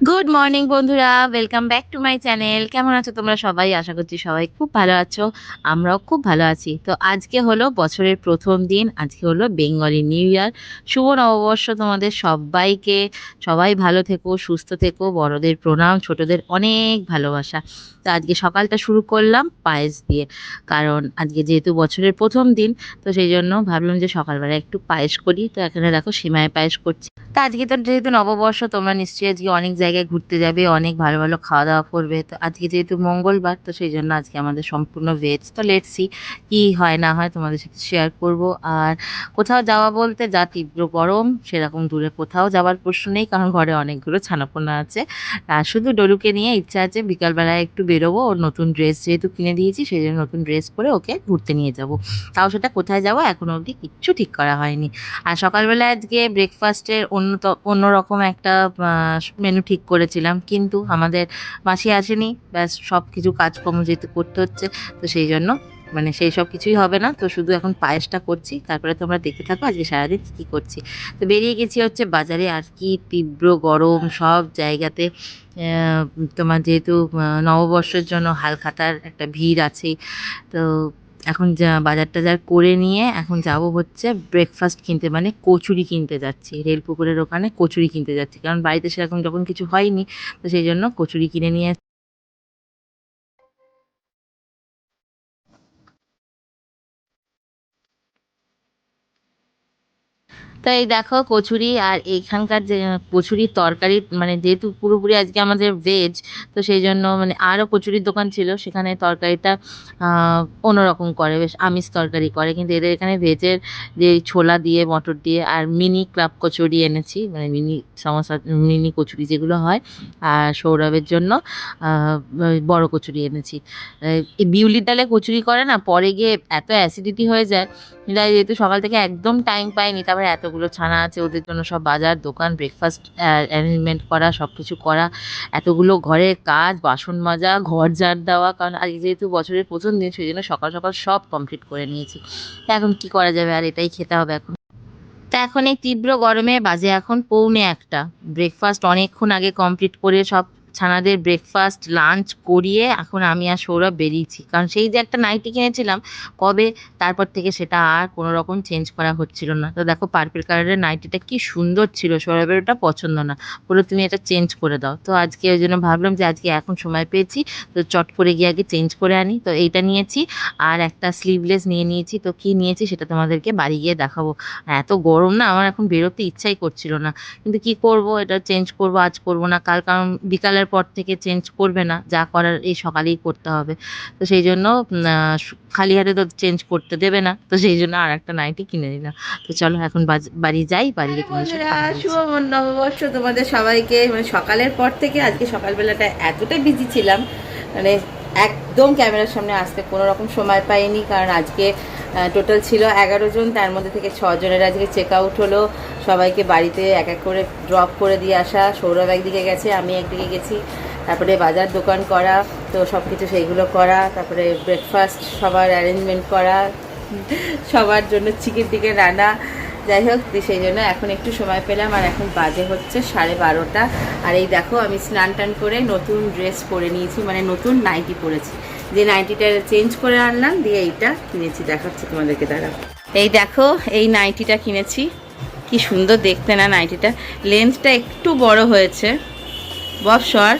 Good morning বন্ধুরা। Welcome back to my channel কেমন আছো তোমরা সবাই? আশা করছি সবাই খুব ভালো আছো। আমরাও খুব ভালো আছি। তো আজকে হলো বছরের প্রথম দিন। আজকে হলো বেঙ্গলি নিউ ইয়ার। শুভ নববর্ষ তোমাদের সবাইকে। সবাই ভালো থেকো, সুস্থ থেকো। বড়দের প্রণাম, ছোটদের অনেক ভালোবাসা। তো আজকে সকালটা শুরু করলাম পায়েস দিয়ে। কারণ আজকে যেহেতু বছরের প্রথম দিন, তো সেই জন্য ভাবলাম যে সকালবেলা একটু পায়েস করি। তো এখানে দেখো সীমায় পায়েস করছি। তো আজকে তো যেহেতু নববর্ষ, তোমরা নিশ্চয়ই আজকে অনেক জায়গায় ঘুরতে যাবে, অনেক ভালো ভালো খাওয়া দাওয়া করবে। তো আজকে যেহেতু মঙ্গলবার, তো সেই জন্য আজকে আমাদের সম্পূর্ণ ভেজ তো লেটসি কি হয়, না হয় তোমাদের সাথে শেয়ার করব। আর কোথাও যাওয়া বলতে যা তীব্র গরম, সেরকম দূরে কোথাও যাওয়ার প্রশ্ন নেই, কারণ ঘরে অনেকগুলো ছানাপোনা আছে। আর শুধু ডলুকে নিয়ে ইচ্ছা আছে বিকালবেলায় একটু বেরোবো, ওর নতুন ড্রেস যেহেতু কিনে দিয়েছি, সেই জন্য নতুন ড্রেস পরে ওকে ঘুরতে নিয়ে যাব। তাও সেটা কোথায় যাব এখনও অবধি কিচ্ছু ঠিক করা হয়নি। আর সকালবেলা আজকে ব্রেকফাস্টের অন্য অন্যরকম একটা মেনু ঠিক করেছিলাম, কিন্তু আমাদের মাসি আসেনি। ব্যাস সব কিছু কাজকর্ম যেহেতু করতে হচ্ছে, তো সেই জন্য মানে সেই সব কিছুই হবে না। তো শুধু এখন পায়েসটা করছি, তারপরে তোমরা দেখতে থাকো আজকে সারাদিন কী করছি। তো বেরিয়ে গেছি হচ্ছে বাজারে, আর কি তীব্র গরম সব জায়গাতে। তোমার যেহেতু নববর্ষের জন্য হালখাতার একটা ভিড় আছে তো এখন যা বাজার টাজার করে নিয়ে এখন যাব হচ্ছে ব্রেকফাস্ট কিনতে মানে কচুরি কিনতে যাচ্ছি। রেল পুকুরের ওখানে কচুরি কিনতে যাচ্ছি। কারণ বাড়িতে সেরকম যখন কিছু হয়নি, তো সেই জন্য কচুরি কিনে নিয়ে তাই দেখো কচুরি আর এখানকার যে কচুরির তরকারি মানে যেহেতু পুরোপুরি আজকে আমাদের ভেজ তো সেই জন্য মানে আরও কচুরির দোকান ছিল, সেখানে তরকারিটা অন্যরকম করে, বেশ আমিষ তরকারি করে। কিন্তু এদের এখানে ভেজের যে ছোলা দিয়ে, মটর দিয়ে আর মিনি ক্লাব কচুরি এনেছি মানে মিনি সমস্যা মিনি কচুরি যেগুলো হয়, আর সৌরভের জন্য বড় কচুরি এনেছি। বিউলির ডালে কচুরি করে না, পরে গিয়ে এত অ্যাসিডিটি হয়ে যায় যেহেতু সকাল থেকে একদম টাইম পাইনি, তারপরে এতগুলো ছানা আছে, ওদের জন্য সব বাজার, দোকান ব্রেকফাস্ট অ্যারেঞ্জমেন্ট করা সব কিছু করা। এতগুলো ঘরের কাজ, বাসন মাজা, ঘর ঝাড় দেওয়া, কারণ আজ যেহেতু বছরের প্রথম দিন সেই জন্য সকাল সকাল সব কমপ্লিট করে নিয়েছি। এখন কি করা যাবে? আর এটাই খেতে হবে এখন। তা এখন এই তীব্র গরমে বাজে এখন পৌনে একটা। ব্রেকফাস্ট অনেকক্ষণ আগে কমপ্লিট করে সব ছানাদের ব্রেকফাস্ট লাঞ্চ করিয়ে এখন আমি আর সৌরভ বেরিয়েছি। কারণ সেই যে একটা নাইটি কিনেছিলাম, কবে তারপর থেকে সেটা আর কোনো রকম চেঞ্জ করা হচ্ছিল না। তো দেখো পার্পেল কালারের নাইটিটা কি সুন্দর ছিল, সৌরভের ওটা পছন্দ না। বলে তুমি এটা চেঞ্জ করে দাও। তো আজকে ওই জন্য ভাবলাম যে আজকে এখন সময় পেয়েছি, তো চট করে গিয়ে আগে চেঞ্জ করে আনি। তো এইটা নিয়েছি, আর একটা স্লিভলেস নিয়ে নিয়েছি। তো কি নিয়েছি সেটা তোমাদেরকে বাড়ি গিয়ে দেখাবো। এত গরম না, আমার এখন বেরোতে ইচ্ছাই করছিল না। কিন্তু কি করব, এটা চেঞ্জ করব, আজ করব না। কাল, কারণ বিকালের পর থেকে চেঞ্জ করবে না যা করার এই সকালেই করতে হবে। তো সেই জন্য খালি হাতে তো চেঞ্জ করতে দেবে না তো সেই জন্য আর একটা নাইটি কিনে নিলাম। তো চলো এখন বাড়ি যাই বাড়ি। শুভ নববর্ষ তোমাদের সবাইকে। মানে সকালের পর থেকে আজকে সকালবেলাটা এতটা বিজি ছিলাম মানে একদম ক্যামেরার সামনে আসতে কোনো রকম সময় পাইনি কারণ আজকে টোটাল ছিল এগারো জন তার মধ্যে থেকে ছজনের আজকে চেক আউট হলো। সবাইকে বাড়িতে এক এক করে ড্রপ করে দিয়ে আসা। সৌরভ একদিকে গেছে, আমি একদিকে গেছি। তারপরে বাজার দোকান করা, তো সব কিছু সেইগুলো করা। তারপরে ব্রেকফাস্ট সবার অ্যারেঞ্জমেন্ট করা, সবার জন্য চিকেন টিকেন রান্না। যাই হোক সেই জন্য এখন একটু সময় পেলাম, আর এখন বাজে হচ্ছে সাড়ে বারোটা। আর এই দেখো, আমি স্নান টান করে নতুন ড্রেস পরে নিয়েছি মানে নতুন নাইটি পরেছি। যে নাইটিটা চেঞ্জ করে আনলাম, দিয়ে এইটা কিনেছি, দেখাচ্ছি তোমাদেরকে দাঁড়া এই দেখো, এই নাইটিটা কিনেছি। কি সুন্দর দেখতে না নাইটিটা। লেন্সটা একটু বড় হয়েছে। বৎসর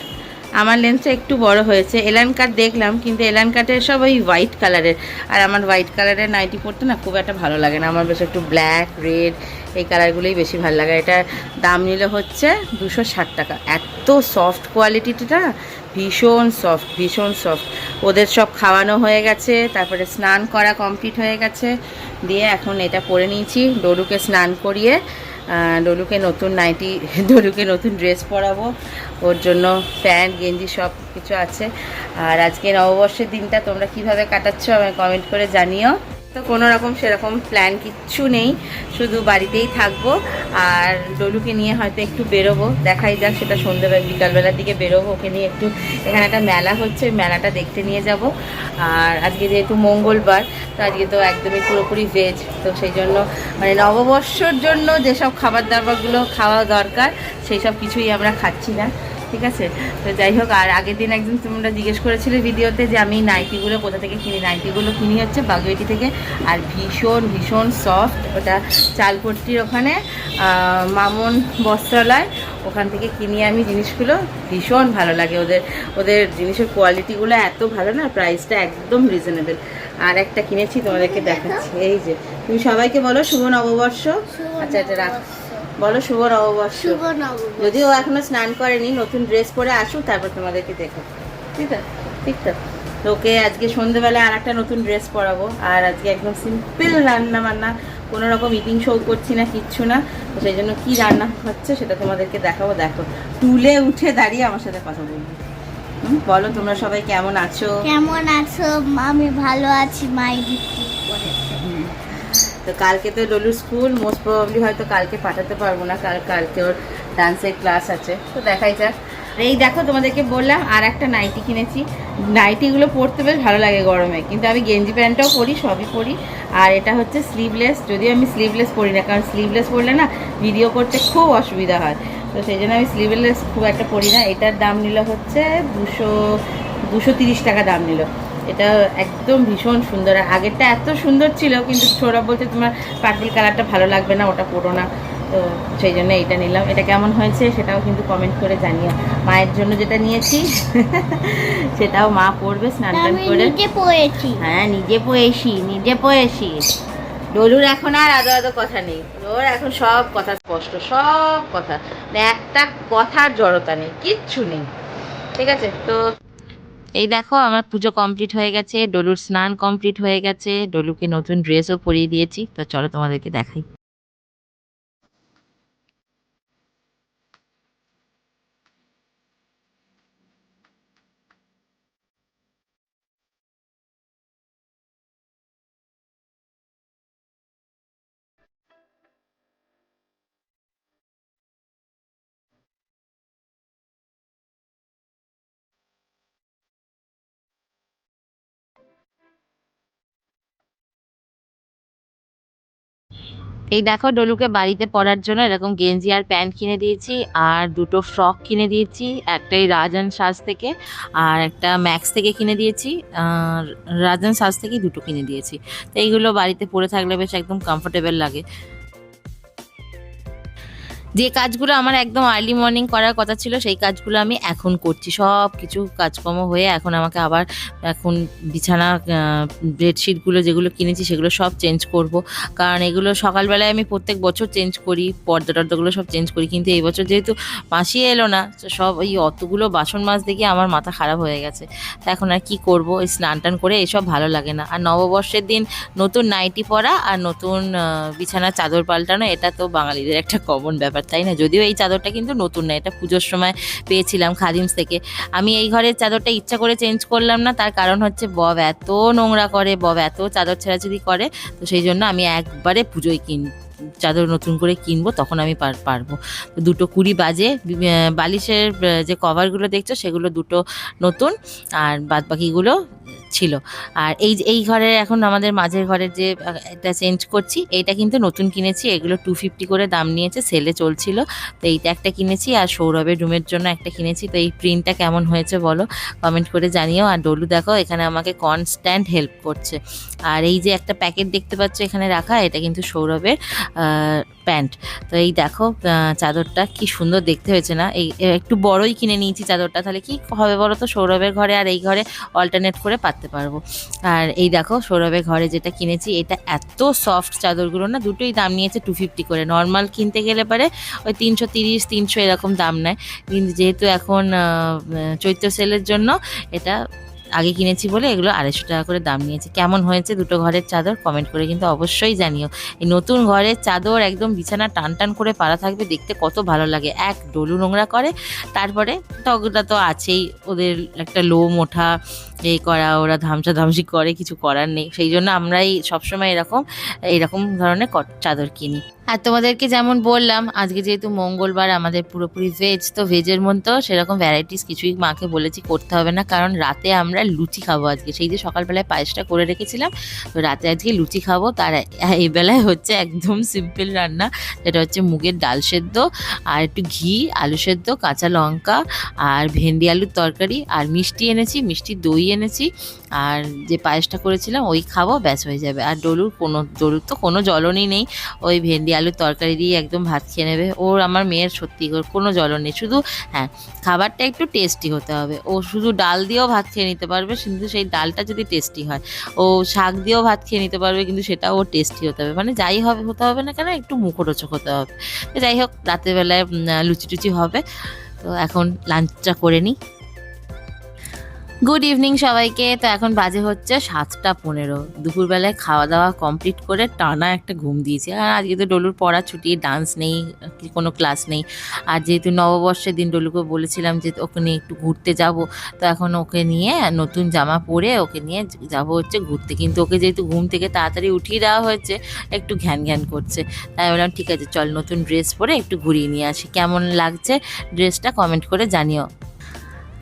আমার লেন্সটা একটু বড় হয়েছে। এলান কাট দেখলাম, কিন্তু এলান কাটের সব ওই হোয়াইট কালারের। আর আমার হোয়াইট কালারের নাইটি পরতে না খুব একটা ভালো লাগে না। আমার বেশ একটু ব্ল্যাক, রেড, এই কালারগুলোই বেশি ভালো লাগে। এটার দাম নিলে হচ্ছে দুশো ষাট টাকা। এত সফট কোয়ালিটিটা ভীষণ সফট ভীষণ সফট ওদের সব খাওয়ানো হয়ে গেছে, তারপরে স্নান করা কমপ্লিট হয়ে গেছে। দিয়ে এখন এটা পরে নিয়েছি ডোরুকে স্নান করিয়ে ডলুকে নতুন নাইটি ডলুকে নতুন ড্রেস পরাবো। ওর জন্য প্যান্ট, গেঞ্জি সব কিছু আছে। আর আজকে নববর্ষের দিনটা তোমরা কীভাবে কাটাচ্ছ আমায় কমেন্ট করে জানিও। তো কোনো রকম সেরকম প্ল্যান কিচ্ছু নেই। শুধু বাড়িতেই থাকব আর ডলুকে নিয়ে হয়তো একটু বেরোবো। দেখাই যাক, সেটা সন্ধ্যেবেলা, বিকালবেলার দিকে বেরোবো। ওকে নিয়ে একটু এখানে একটা মেলা হচ্ছে মেলাটা দেখতে নিয়ে যাব। আর আজকে যেহেতু মঙ্গলবার, তো আজকে তো একদমই পুরোপুরি ভেজ তো সেই জন্য মানে নববর্ষর জন্য যেসব খাবার দাবারগুলো খাওয়া দরকার, সেই সব কিছুই আমরা খাচ্ছি না। ঠিক আছে? তো যাই হোক, আর আগের দিন একদিন তোমরা জিজ্ঞেস করেছিলে ভিডিওতে যে আমি নাইটিগুলো কোথা থেকে কিনি? নাইটিগুলো কিনি হচ্ছে বাগুয়েটি থেকে। আর ভীষণ ভীষণ সফট ওটা চালপট্টির ওখানে মামুন বস্ত্রালয়, ওখান থেকে কিনি আমি জিনিসগুলো। ভীষণ ভালো লাগে ওদের ওদের জিনিসের কোয়ালিটিগুলো এত ভালো না প্রাইসটা একদম রিজনেবল আর একটা কিনেছি, তোমাদেরকে দেখাচ্ছি। এই যে, তুমি সবাইকে বলো, শুভ নববর্ষ। আচ্ছা এটা রাখ। বলো শুভ নববর্ষ। যদিও ও এখনও স্নান করেনি নতুন ড্রেস পরে আসুক তারপর তোমাদেরকে দেখো। ঠিক আছে? ঠিক তো? ওকে আজকে সন্ধ্যেবেলায় আর একটা নতুন ড্রেস পরাবো। আর আজকে একদম সিম্পল রান্না বান্না কোনো রকম ইটিং শো করছি না কিচ্ছু না। তো সেই জন্য কী রান্না হচ্ছে সেটা তোমাদেরকে দেখাবো। দেখো তুলে উঠে দাঁড়িয়ে আমার সাথে কথা বলব। বলো তোমরা সবাই কেমন আছো? কেমন আছো? আমি ভালো আছি মাই করেছে তো কালকে তো ডলুর স্কুল মোস্ট প্রবাবলি হয়তো কালকে পাঠাতে পারব না, কাল কালকে ওর ডান্সের ক্লাস আছে। তো দেখাই যাক। এই দেখো তোমাদেরকে বললাম, আর একটা নাইটি কিনেছি। নাইটিগুলো পরতে বেশ ভালো লাগে গরমে। কিন্তু আমি গেঞ্জি প্যান্টটাও পরি, সবই পরি। আর এটা হচ্ছে স্লিভলেস যদিও আমি স্লিভলেস পরি না, কারণ স্লিভলেস পরলে না ভিডিও করতে খুব অসুবিধা হয়। তো সেই জন্য আমি স্লিভলেস খুব একটা পরি না। এটার দাম নিল হচ্ছে দুশো দুশো টাকা দাম নিল। এটা একদম ভীষণ সুন্দর। আর আগেরটা এত সুন্দর ছিল কিন্তু সৌরভ বলছে তোমার পার্পল কালারটা ভালো লাগবে না ওটা পরো না। তো সেই জন্য এটা নিলাম। এটা কেমন হয়েছে সেটাও কিন্তু কমেন্ট করে জানিও। মায়ের জন্য যেটা নিয়েছি সেটাও মা পরবে স্নান টান করে। হ্যাঁ নিজে পয়েছি নিজে পয়েছি ডলুর এখন আর আদো আদো কথা নেই। ওর এখন সব কথা স্পষ্ট সব কথা। মানে একটা কথার জড়তা নেই কিচ্ছু নেই। ঠিক আছে তো এই দেখো আমার পুজো কমপ্লিট হয়ে গেছে, ডলুর স্নান কমপ্লিট হয়ে গেছে, ডলুকে নতুন ড্রেসও পরিয়ে দিয়েছি। তো চলো তোমাদেরকে দেখাই। এই দেখো ডলুকে বাড়িতে পরার জন্য এরকম গেঞ্জি আর প্যান্ট কিনে দিয়েছি, আর দুটো ফ্রক কিনে দিয়েছি, একটাই রাজান সাজ থেকে, আর একটা ম্যাক্স থেকে কিনে দিয়েছি রাজান সাজ থেকে দুটো কিনে দিয়েছি। তো এইগুলো বাড়িতে পরে থাকলে বেশ একদম কমফোর্টেবল লাগে। যে কাজগুলো আমার একদম আর্লি মর্নিং করার কথা ছিল সেই কাজগুলো আমি এখন করছি। সব কিছু কাজকর্ম হয়ে এখন আমাকে আবার এখন বিছানা বেডশিটগুলো যেগুলো কিনেছি সেগুলো সব চেঞ্জ করব। কারণ এগুলো সকালবেলায় আমি প্রত্যেক বছর চেঞ্জ করি পর্দা টর্দাগুলো সব চেঞ্জ করি। কিন্তু এই বছর যেহেতু মাসি এলো না সব এই অতগুলো বাসন মাছ দেখে আমার মাথা খারাপ হয়ে গেছে। তা এখন আর কি করব? এই স্নান টান করে এসব ভালো লাগে না। আর নববর্ষের দিন নতুন নাইটি পরা আর নতুন আহ, বিছানার চাদর পাল্টানো এটা তো বাঙালিদের একটা কমন ব্যাপার। তাই না। যদিও এই চাদরটা কিন্তু নতুন না, এটা পুজোর সময় পেয়েছিলাম খাদিমস থেকে। আমি এই ঘরের চাদরটা ইচ্ছা করে চেঞ্জ করলাম না, তার কারণ হচ্ছে বব এত নোংরা করে, বব এত চাদর ছেঁড়াছেড়ি করে, তো সেই জন্য আমি একবারে পুজোয় কিন, চাদর নতুন করে কিনবো, তখন আমি পার- পারব। দুটো কুড়ি বাজে বালিশের যে কভারগুলো দেখছ, সেগুলো দুটো নতুন, আর বাদ বাকিগুলো ছিল। আর এই এই ঘরের এখন আমাদের মাঝের ঘরের যে এটা চেঞ্জ করছি, এইটা কিন্তু নতুন কিনেছি, এগুলো টু ফিফটি করে দাম নিয়েছে সেলে চলছিল। তো এইটা একটা কিনেছি আর সৌরভের রুমের জন্য একটা কিনেছি। তো এই প্রিন্টটা কেমন হয়েছে বলো? কমেন্ট করে জানিও। আর ডলু দেখো, এখানে আমাকে কনস্ট্যান্ট হেল্প করছে। আর এই যে একটা প্যাকেট দেখতে পাচ্ছ এখানে রাখা, এটা কিন্তু সৌরভের প্যান্ট। তো এই দেখো চাদরটা কি সুন্দর দেখতে হয়েছে না? এই একটু বড়ই কিনে নিয়েছি চাদরটা, তাহলে কি হবে বলো তো? সৌরভের ঘরে আর এই ঘরে অল্টারনেট করে পাততে পারব। আর এই দেখো, সৌরভের ঘরে যেটা কিনেছি, এটা এত সফট চাদরগুলো না, দুটোই দাম নিয়েছে টু ফিফটি করে। নর্মাল কিনতে গেলে পারে ওই তিনশো তিরিশ, তিনশো এরকম দাম নেয়। কিন্তু যেহেতু এখন চৈত্র সেলের জন্য এটা আগে কিনেছি বলে এগুলো আড়াইশো টাকা করে দাম নিয়েছে। কেমন হয়েছে দুটো ঘরের চাদর কমেন্ট করে কিন্তু অবশ্যই জানিও। এই নতুন ঘরের চাদর একদম বিছানা টান টান করে পাড়া থাকবে, দেখতে কত ভালো লাগে। এক ডলু নোংরা করে, তারপরে তগটা তো আছেই, ওদের একটা লোম ওঠা এই করা, ওরা ধামসা ধামসি করে, কিছু করার নেই। সেই জন্য আমরাই সবসময় এরকম এরকম ধরনের চাদর কিনি। আর তোমাদেরকে যেমন বললাম, আজকে যেহেতু মঙ্গলবার আমাদের পুরোপুরি ভেজ তো ভেজের মধ্যেও সেরকম ভ্যারাইটিস কিছুই মাকে বলেছি করতে হবে না, কারণ রাতে আমরা লুচি খাব আজকে। সেই যে সকালবেলায় পায়েসটা করে রেখেছিলাম, তো রাতে আজকে লুচি খাব। তার এই বেলায় হচ্ছে একদম সিম্পল রান্না যেটা হচ্ছে মুগের ডাল সেদ্ধ, আর একটু ঘি, আলু সেদ্ধ, কাঁচা লঙ্কা, আর ভেন্ডি আলুর তরকারি, আর মিষ্টি এনেছি, মিষ্টি দই এনেছি, আর যে পায়েসটা করেছিলাম ওই খাব, ব্যাস হয়ে যাবে। আর ডলুর কোনো, ডলুর তো কোনো জলনই নেই, ওই ভেন্ডি আলুর তরকারি দিয়ে একদম ভাত খেয়ে নেবে। ওর আমার মেয়ের সত্যি কোনো জ্বলন নেই। শুধু হ্যাঁ খাবারটা একটু টেস্টি হতে হবে। ও শুধু ডাল দিয়েও ভাত খেয়ে নিতে পারবে, কিন্তু সেই ডালটা যদি টেস্টি হয়, ও শাক দিয়েও ভাত খেয়ে নিতে পারবে, কিন্তু সেটাও ওর টেস্টি হতে হবে। মানে যাই হবে, হতে হবে না কেন, একটু মুখরোচক হতে হবে। যাই হোক রাতেরবেলায় লুচি টুচি হবে। তো এখন লাঞ্চটা করে নিই। গুড ইভিনিং সবাইকে। তো এখন বাজে হচ্ছে সাতটা পনেরো। দুপুরবেলায় খাওয়া দাওয়া কমপ্লিট করে টানা একটা ঘুম দিয়েছি। আর আজকে তো ডলুর পড়া ছুটি ডান্স নেই, কোনো ক্লাস নেই। আর যেহেতু নববর্ষের দিন ডলুকে বলেছিলাম যে ওকে নিয়ে একটু ঘুরতে যাব, তো এখন ওকে নিয়ে নতুন জামা পরে ওকে নিয়ে যাব হচ্ছে ঘুরতে। কিন্তু ওকে যেহেতু ঘুম থেকে তাড়াতাড়ি উঠিয়ে দেওয়া হয়েছে, একটু ঘ্যান ঘ্যান করছে। তাই বললাম, ঠিক আছে, চল নতুন ড্রেস পরে একটু ঘুরিয়ে নিয়ে আসি। কেমন লাগছে ড্রেসটা কমেন্ট করে জানিও।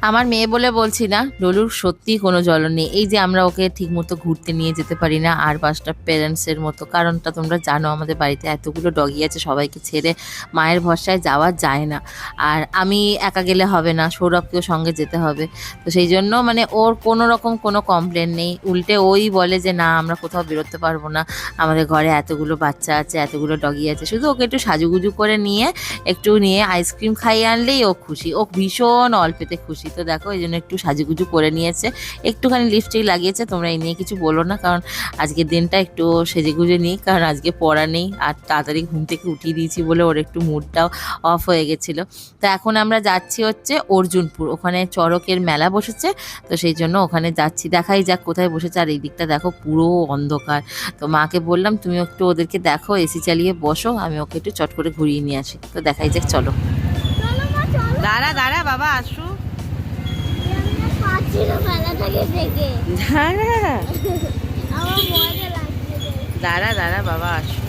আমার মেয়ে বলে বলছি না ডলুর সত্যি কোনো জ্বলন নেই। এই যে আমরা ওকে ঠিক মতো ঘুরতে নিয়ে যেতে পারি না, আর পাঁচটা প্যারেন্টসের মতো, কারণটা তোমরা জানো, আমাদের বাড়িতে এতগুলো ডগি আছে, সবাইকে ছেড়ে মায়ের ভরসায় যাওয়া যায় না। আর আমি একা গেলে হবে না, সৌরভকেও সঙ্গে যেতে হবে। তো সেই জন্য মানে ওর কোনো রকম কোনো কমপ্লেন নেই। উল্টে ওই বলে যে, না, আমরা কোথাও বেরোতে পারব না। আমাদের ঘরে এতগুলো বাচ্চা আছে, এতগুলো ডগি আছে। শুধু ওকে একটু সাজুগুজু করে নিয়ে, একটু নিয়ে আইসক্রিম খাইয়ে আনলেই ও খুশি। ও ভীষণ অল্পেতে খুশি। তো দেখো এই জন্য একটু সাজুগুজু করে নিয়েছে। একটুখানি লিপস্টিক লাগিয়েছে তোমরা এই নিয়ে কিছু বলো না কারণ আজকের দিনটা একটু সেজে গুজে নিই কারণ আজকে পড়া নেই আর তাড়াতাড়ি ঘুম থেকে উঠিয়ে দিয়েছি বলে ওর একটু মুডটাও অফ হয়ে গেছিল। তো এখন আমরা যাচ্ছি হচ্ছে অর্জুনপুর ওখানে চড়কের মেলা বসেছে তো সেই জন্য ওখানে যাচ্ছি। দেখাই যাক কোথায় বসেছে আর এই দিকটা দেখো পুরো অন্ধকার। তো মাকে বললাম তুমি একটু ওদেরকে দেখো এসি চালিয়ে বসো আমি ওকে একটু চট করে ঘুরিয়ে নিয়ে আসি। তো দেখাই যাক চলো। চলো চলো। দাঁড়া দাঁড়া বাবা আসু। দাঁড়া। দাঁড়া বাবা আসু।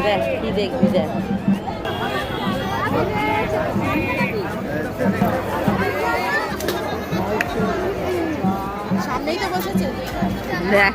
দেখ দেখবি দেখ সামনেই দেখ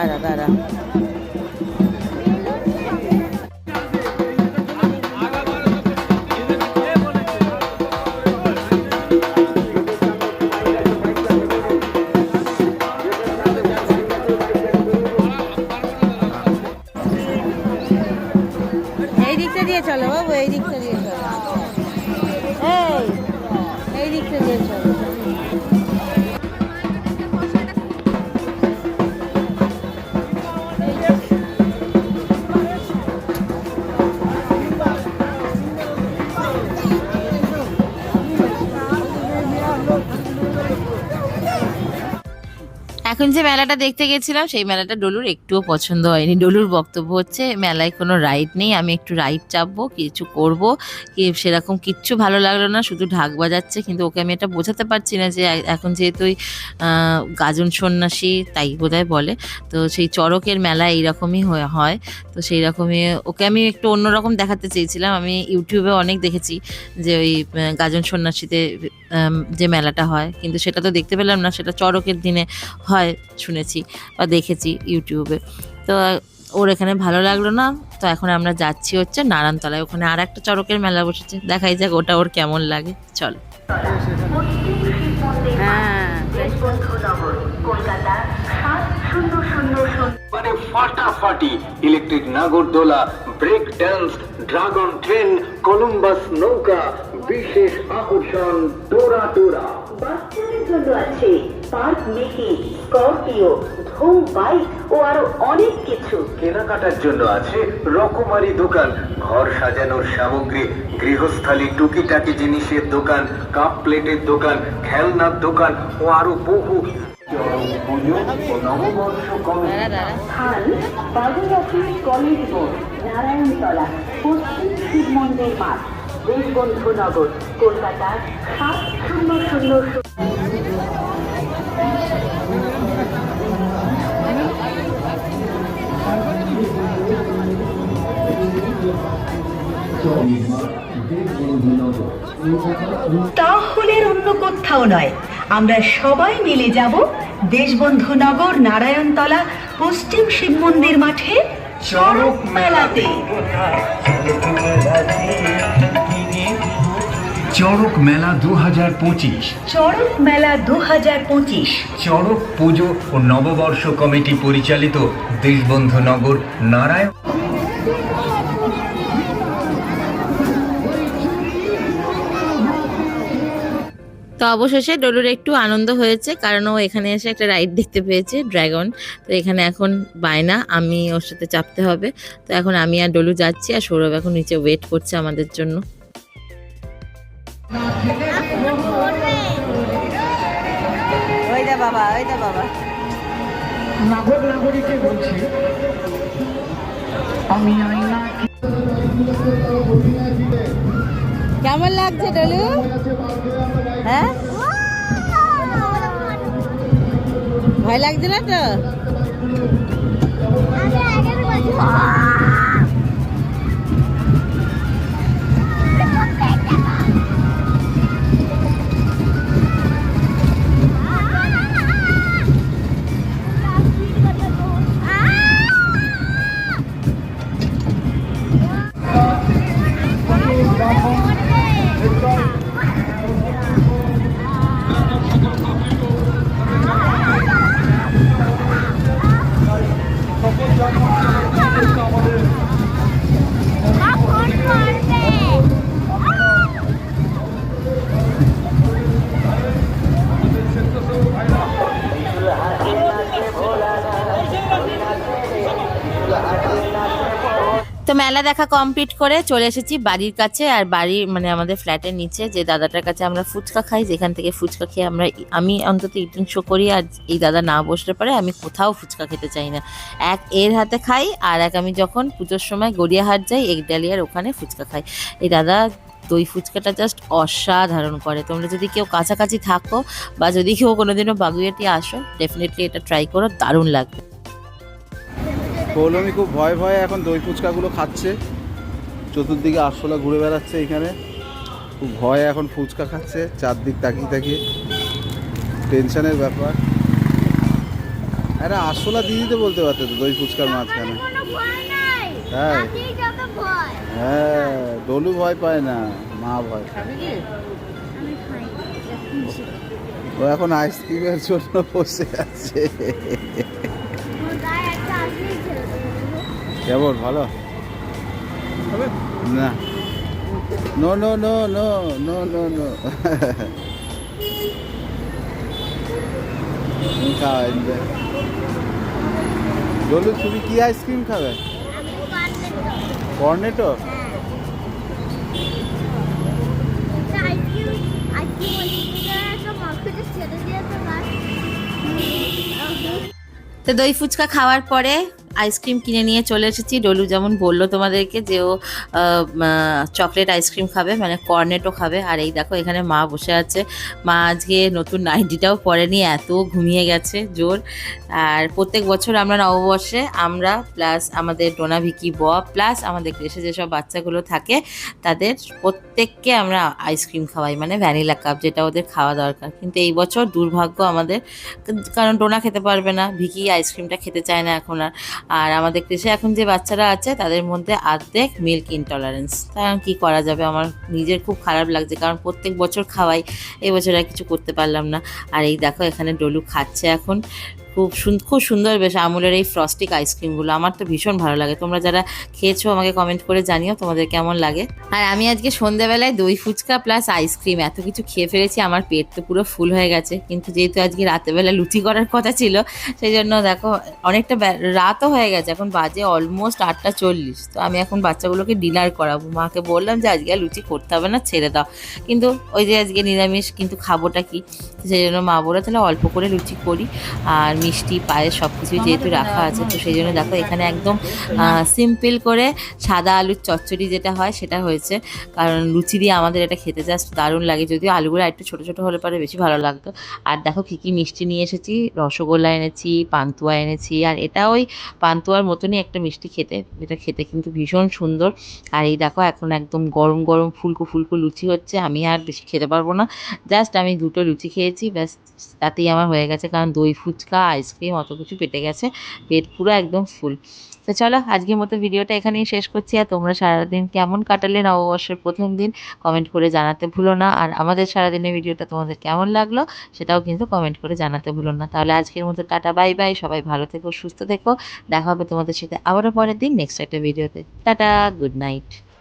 দাঁড়া দাঁড়া এখন যে মেলাটা দেখতে গেছিলাম সেই মেলাটা ডলুর একটুও পছন্দ হয়নি। ডলুর বক্তব্য হচ্ছে মেলায় কোনো রাইড নেই আমি একটু রাইড চাপবো কিছু করব। কি সেরকম কিচ্ছু ভালো লাগল না শুধু ঢাক বাজাচ্ছে কিন্তু ওকে আমি এটা বোঝাতে পারছি না যে এখন যেহেতু ওই, গাজন সন্ন্যাসী তাই বোধহয় বলে। তো সেই চড়কের মেলা এইরকমই হয়ে- তো সেই রকমই ওকে আমি একটু অন্যরকম দেখাতে চেয়েছিলাম। আমি ইউটিউবে অনেক দেখেছি যে ওই গাজন সন্ন্যাসীতে যে মেলাটা হয়। কিন্তু সেটা তো দেখতে পেলাম না সেটা চড়কের দিনে হয়। শুনেছি বা দেখেছি ইউটিউবে। তো, ওর এখানে ভালো লাগল না। তো এখন আমরা যাচ্ছি হচ্ছে নারায়ণতলায়। ওখানে আর একটা চড়কের মেলা বসেছে। দেখাই যাক ওটা ওর কেমন লাগে। চল। হ্যাঁ শূন্য ফাটাফাটি ইলেকট্রিক নাগরদোলা, break dance dragon train, Columbus নৌকা, বিশেষ আকর্ষণ টোরা টোরা বাচ্চাদের জন্য আছে park Mickey Scorpio Dhoom bike ও আরও অনেক কিছু। কেনাকাটার জন্য আছে রকমারি দোকান ঘর সাজানোর সামগ্রী গৃহস্থালী টুকিটাকি জিনিসের দোকান কাপ প্লেটের দোকান খেলনার দোকান ও আরও বহু। কলেজ মোড় নারায়ণতলা পশ্চিম শিব মন্দির মাঠ। দেশবন্ধু নগর কলকাতা সাত শূন্য শূন্য শূন্য। তাহলে অন্য কোথাও নয়। আমরা সবাই মিলে যাব দেশবন্ধু নগর, নারায়ণতলা, পশ্চিম শিব মন্দির মাঠে চড়ক মেলাতে। চড়ক মেলা দু হাজার পঁচিশ। চড়ক মেলা দু হাজার পঁচিশ। চড়ক পুজো ও নববর্ষ কমিটি পরিচালিত দেশবন্ধু নগর নারায়ণ। তো অবশেষে ডলুর একটু আনন্দ হয়েছে কারণ ও এখানে এসে একটা রাইড দেখতে পেয়েছে ড্রাগন। তো এখানে এখন বায়না আমি ওর সাথে চাপতে হবে। তো এখন আমি আর ডলু যাচ্ছি আর সৌরভ এখন নিচে ওয়েট করছে আমাদের জন্য। ওই দা বাবা ওই দা বাবা। নাগর নাগরিকে বলছি আমি আইনা কেমন লাগছে ডলু? হ্যাঁ? ভয় লাগছে না তো? মেলা দেখা কমপ্লিট করে চলে এসেছি বাড়ির কাছে আর বাড়ির মানে আমাদের ফ্ল্যাটের নিচে, যে দাদাটার কাছে আমরা ফুচকা খাই, যেখান থেকে ফুচকা খেয়ে আমরা আমি অন্তত ইটিং শো করি আর এই দাদা না বসলে পরে, আমি কোথাও ফুচকা খেতে চাই না। এক এর হাতে খাই আর এক আমি যখন পুজোর সময় গড়িয়াহাট যাই একডালিয়ার ওখানে ফুচকা খাই। এই দাদা দই ফুচকাটা জাস্ট অসাধারণ করে। তোমরা যদি কেউ কাছাকাছি থাকো বা যদি কেউ কোনোদিনও বাগুইয়াটি আসো ডেফিনেটলি এটা ট্রাই করো, দারুণ লাগবে। পৌলমি খুব ভয় ভয়ে এখন দই ফুচকাগুলো খাচ্ছে। চতুর্দিকে আরশোলা ঘুরে বেড়াচ্ছে এখানে। খুব ভয়ে এখন ফুচকা খাচ্ছে চারদিক তাকিয়ে তাকিয়ে। টেনশনের ব্যাপার। আরে আরশোলা দিয়ে দিতে বলতে পারতে তো দই ফুচকার মাঝখানে। ভয় হ্যাঁ ডলু ভয় পায় না মা ভয় পায়। আমি ও এখন আইসক্রিমের জন্য বসে আছে। কেমন? ভালো? না। No no no no no no no খাওয়া বলু তুমি কি আইসক্রিম খাবে? কর্নেটো? তো দই ফুচকা খাওয়ার পরে আইসক্রিম কিনে নিয়ে চলে এসেছি। ডলু যেমন বলল তোমাদেরকে যে ও চকলেট আইসক্রিম খাবে মানে কর্নেটও খাবে। আর এই দেখো এখানে মা বসে আছে। মা আজকে নতুন নাইটিটাও পরেনি, এত ঘুমিয়ে গেছে, জোর। আর প্রত্যেক বছর আমরা নববর্ষে আমরা প্লাস আমাদের ডোনা ভিকি ব প্লাস আমাদের দেশে যেসব বাচ্চাগুলো থাকে, তাদের প্রত্যেককে আমরা আইসক্রিম খাওয়াই মানে ভ্যানিলা কাপ যেটা ওদের খাওয়া দরকার। কিন্তু এই বছর দুর্ভাগ্য আমাদের, কারণ ডোনা খেতে পারবে না, ভিকি আইসক্রিমটা খেতে চায় না এখন আর। আর আমাদের দেশে এখন যে বাচ্চারা আছে, তাদের মধ্যে আর্ধেক মিল্ক ইনটলারেন্স কারণ কি কী করা যাবে? আমার নিজের খুব খারাপ লাগছে, কারণ প্রত্যেক বছর খাওয়াই, এবছর আর কিছু করতে পারলাম না। আর এই দেখো, এখানে ডলু খাচ্ছে এখন। খুব সুন- খুব সুন্দর বেশ আমুলের এই ফ্রস্টিক আইসক্রিমগুলো আমার তো ভীষণ ভালো লাগে। তোমরা যারা খেয়েছো আমাকে কমেন্ট করে জানিও তোমাদের কেমন লাগে। আর আমি আজকে সন্ধ্যাবেলায় দই ফুচকা প্লাস আইসক্রিম এত কিছু খেয়ে ফেলেছি, আমার পেট তো পুরো ফুল হয়ে গেছে। কিন্তু যেহেতু আজকে রাতেবেলা লুচি করার কথা ছিল সেই জন্য দেখো অনেকটা রাতও হয়ে গেছে, এখন বাজে অলমোস্ট আটটা চল্লিশ। তো আমি এখন বাচ্চাগুলোকে ডিনার করাবো। মাকে বললাম যে, আজকে লুচি করতে হবে না, ছেড়ে দাও। কিন্তু ওই যে আজকে নিরামিষ, কিন্তু খাবোটা কি? সেই জন্য মা বলে তাহলে অল্প করে লুচি করি। আর মিষ্টি পায়েস সব কিছুই যেহেতু রাখা আছে তো সেই জন্য দেখো এখানে একদম সিম্পল করে সাদা আলুর চচ্চড়ি যেটা হয় সেটা হয়েছে। কারণ লুচি দিয়ে আমাদের এটা খেতে জাস্ট দারুণ লাগে যদিও আলুগুলো একটু ছোটো ছোটো হলে পরে বেশি ভালো লাগতো। আর দেখো কী কী মিষ্টি নিয়ে এসেছি রসগোল্লা এনেছি পান্তুয়া এনেছি আর এটা ওই পান্তুয়ার মতনই একটা মিষ্টি খেতে এটা খেতে কিন্তু ভীষণ সুন্দর। আর এই দেখো এখন একদম গরম গরম ফুলকো ফুলকো লুচি হচ্ছে আমি আর বেশি খেতে পারব না। জাস্ট আমি দুটো লুচি খেয়েছি ব্যাস তাতেই আমার হয়ে গেছে কারণ দই ফুচকা আইসক্রিম, অত কিছু পেটে গেছে, পেট পুরো একদম ফুল। তো চলো, আজকের মতো ভিডিওটা এখানেই শেষ করছি, আর তোমরা সারাদিন কেমন কাটালে নববর্ষের প্রথম দিন কমেন্ট করে জানাতে ভুলো না, আর আমাদের সারাদিনের ভিডিওটা তোমাদের কেমন লাগল সেটাও কিন্তু কমেন্ট করে জানাতে ভুলো না। তাহলে আজকের মতো টাটা, বাই বাই, সবাই ভালো থেকো, সুস্থ থেকো, দেখা হবে তোমাদের সাথে আবারও পরের দিন নেক্সট একটা ভিডিওতে। Tata good night